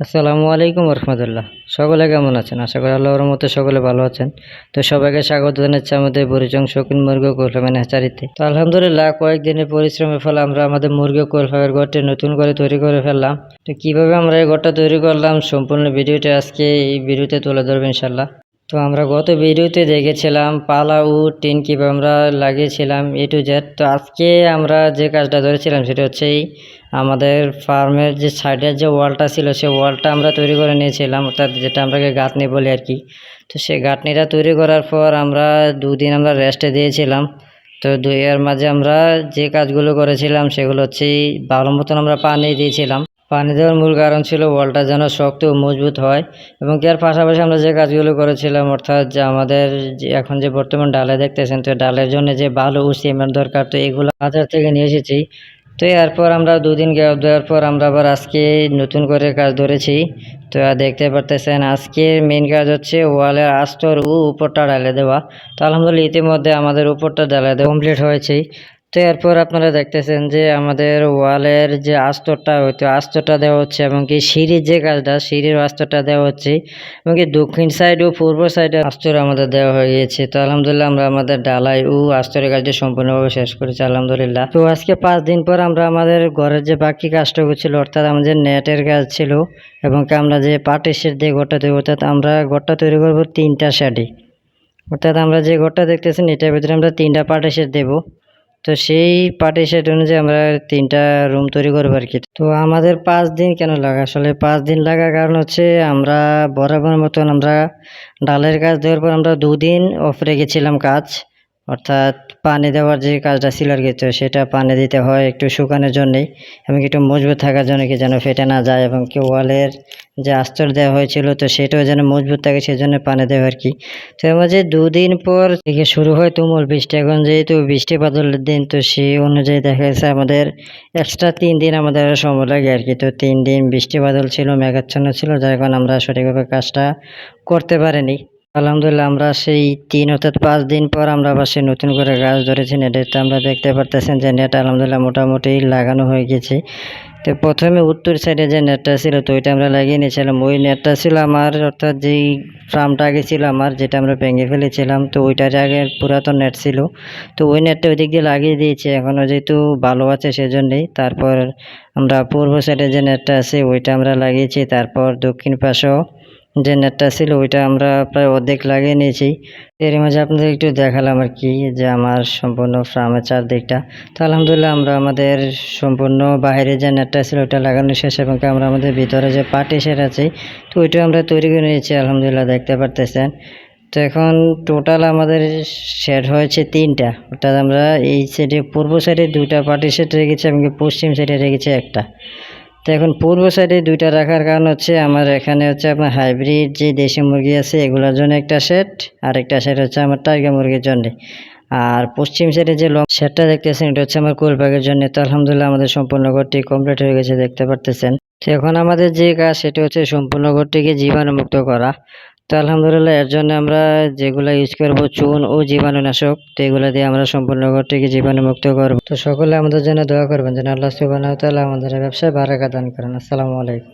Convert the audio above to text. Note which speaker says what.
Speaker 1: আসসালামু আলাইকুম রহমতুল্লাহ। সকলে কেমন আছেন? আশা করি আল্লাহর মতো সকলে ভালো আছেন। তো সবাইকে স্বাগত জানাচ্ছি আমাদের বরিচং শৌখিন মুরগি কোলফামের হ্যাচারিতে তো আলহামদুলিল্লাহ, কয়েকদিনের পরিশ্রমের ফলে আমরা আমাদের মুরগি কোলফামের ঘরটি নতুন করে তৈরি করে ফেললাম। তো কীভাবে আমরা এই ঘরটা তৈরি করলাম সম্পূর্ণ ভিডিওটি আজকে এই ভিডিওতে তুলে ধরবো ইনশাল্লাহ তো আমরা গত ভিডিওতে দেখেছিলাম পালা ও টিন কীভাবে আমরা লাগিয়েছিলাম এ টু জেড। তো আজকে আমরা যে কাজটা ধরেছিলাম সেটা হচ্ছে এই আমাদের ফার্মের যে সাইডের যে ওয়ালটা ছিল সেই ওয়ালটা আমরা তৈরি করে নিয়েছিলাম, অর্থাৎ যেটা আমরাকে গাঁথনি বলি আর কি। তো সেই গাঁথনিটা তৈরি করার পর আমরা দুদিন আমরা রেস্টে দিয়েছিলাম। তো দুই এর মাঝে আমরা যে কাজগুলো করেছিলাম, সেগুলো হচ্ছে ভালো মতন আমরা পানি দিয়েছিলাম। পানি দেওয়ার মূল কারণ ছিল ওয়ালটা যেন শক্ত ও মজবুত হয় এবং এর পাশাপাশি আমরা যে কাজগুলো করেছিলাম, অর্থাৎ যে আমাদের এখন যে বর্তমান ডালে দেখতেছেন, তো ডালের জন্য যে ভালো ও সিমেন্ট দরকার, তো এগুলো বাজার থেকে নিয়ে এসেছি। তো এরপর আমরা দুদিন গ্যাপ দেওয়ার পর আমরা আবার আজকে নতুন করে কাজ ধরেছি। তো দেখতে পারতেছেন, আজকে মেন কাজ হচ্ছে ওয়ালের আস্তর ও উপরটা ডালে দেওয়া। তো আলহামদুলিল্লাহ ইতিমধ্যে আমাদের উপরটা ডালে দেওয়া কমপ্লিট হয়েছে। তো এরপর আপনারা দেখতেছেন যে আমাদের ওয়ালের যে আস্তরটা হইতো আস্তরটা দেওয়া হচ্ছে এবং কি সিঁড়ির যে কাজটা, সিঁড়ির আস্তরটা দেওয়া হচ্ছে এবং কি দক্ষিণ সাইড ও পূর্ব সাইডে আস্তর আমাদের দেওয়া হয়ে গিয়েছে তো আলহামদুলিল্লাহ আমরা আমাদের ডালাই ও আস্তরের কাজটি সম্পূর্ণভাবে শেষ করেছি, আলহামদুলিল্লাহ। তো আজকে পাঁচ দিন পর আমরা আমাদের ঘরের যে বাকি কাজটা ছিল অর্থাৎ আমাদের নেটের কাজ ছিল এবং কি আমরা যে পাটের শেড দিয়ে ঘরটা তৈরি অর্থাৎ আমরা ঘরটা তৈরি করব তিনটা শেডে অর্থাৎ আমরা যে ঘরটা দেখতেছেন, এটার ভিতরে আমরা তিনটা পাটের শেড দেবো। তো সেই পার্টি সেট অনুযায়ী আমরা তিনটা রুম তৈরি করব আর কি। তো আমাদের পাঁচ দিন কেন লাগে? আসলে পাঁচ দিন লাগার কারণ হচ্ছে আমরা বরাবর মতন আমরা ডালের কাজ দেওয়ার পর আমরা দুদিন অফ রেখেছিলাম কাজ। অর্থাৎ পানি দেওয়ার যে কাজটা ছিল আর তো সেটা পানি দিতে হয় একটু শুকানোর জন্যেই, এবং একটু মজবুত থাকার জন্য কি যেন ফেটে না যায়, এবং কি ওয়ালের যে আস্তর দেওয়া হয়েছিল, তো সেটাও যেন মজবুত থাকে, সেজন্য পানি দেওয়া আর কি। তো এর মাঝে দুদিন পর থেকে শুরু হয় তুমুল বৃষ্টি। এখন যেহেতু বৃষ্টি বাদলের দিন, তো সেই অনুযায়ী দেখা গেছে আমাদের এক্সট্রা তিন দিন আমাদের সময় লাগে আর কি। তো তিন দিন বৃষ্টি বাদল ছিল, মেঘাচ্ছন্ন ছিল, যার কারণে আমরা সঠিকভাবে কাজটা করতে পারিনি। আলহামদুলিল্লাহ, আমরা সেই তিন অর্থাৎ পাঁচ দিন পর আমরা আবার সেই নতুন করে গাছ ধরেছি নেটেতে আমরা দেখতে পারতেছেন যে নেট আলহামদুলিল্লাহ মোটামুটি লাগানো হয়ে গেছে। তো প্রথমে উত্তর সাইডে যে নেটটা ছিল, তো ওইটা আমরা লাগিয়ে নিয়েছিলাম। ওই নেটটা ছিল আমার, অর্থাৎ যেই ফার্মটা আগে ছিল আমার, যেটা আমরা ভেঙে ফেলেছিলাম, তো ওইটার আগে পুরাতন নেট ছিল। তো ওই নেটটা ওই দিক দিয়ে লাগিয়ে দিয়েছি এখনও যেহেতু ভালো আছে সেজন্যই। তারপর আমরা পূর্ব সাইডে যে নেটটা আছে, ওইটা আমরা লাগিয়েছি। তারপর দক্ষিণ পাশেও যে নেটটা ছিল, ওইটা আমরা প্রায় অর্ধেক লাগিয়ে নিয়েছি। এর মাঝে আপনাদের একটু দেখালাম আর কি, যে আমার সম্পূর্ণ ফার্মের চারদিকটা। তো আলহামদুলিল্লাহ আমরা আমাদের সম্পূর্ণ বাইরে যে নেটটা ছিল, ওইটা লাগানো শেষ এবং আমরা আমাদের ভিতরে যে পার্টি সেট আছে তো ওইটা আমরা তৈরি করে নিয়েছি, আলহামদুলিল্লাহ দেখতে পারতেছেন। তো এখন টোটাল আমাদের শেড হয়েছে তিনটা। অর্থাৎ আমরা এই সাইডে পূর্ব সাইডে দুইটা পার্টি সেট রেখেছি এবং পশ্চিম সাইডে রেখেছি একটা। তো এখন পূর্ব সাইডে দুইটা রাখার কারণ হচ্ছে আমার এখানে হচ্ছে আপনার হাইব্রিড যে দেশি মুরগি আছে, এগুলোর জন্য একটা সেট আর একটা সেট হচ্ছে আমার টাইগার মুরগির জন্য। আর পশ্চিম সাইডে যে লং সেটটা দেখতেছেন, এটা হচ্ছে আমার কোলবাগের জন্য। তো আলহামদুলিল্লাহ আমাদের সম্পূর্ণ ঘরটি কমপ্লিট হয়ে গেছে, দেখতে পারতেছেন। তো এখন আমাদের যে কাজ, সেটা হচ্ছে সম্পূর্ণ ঘরটিকে জীবাণুমুক্ত করা। তো আলহামদুলিল্লাহ, এর জন্য আমরা যেগুলো ইউজ করব, চুন ও জীবাণুনাশক, তো এগুলো দিয়ে আমরা সম্পূর্ণ ঘরটিকে জীবাণুমুক্ত করব। তো সকলে আমাদের জন্য দোয়া করবেন যেন আল্লাহ সুবাহ তালা আমাদের ব্যবসায় বারাকা দান করেন। আসসালামু আলাইকুম।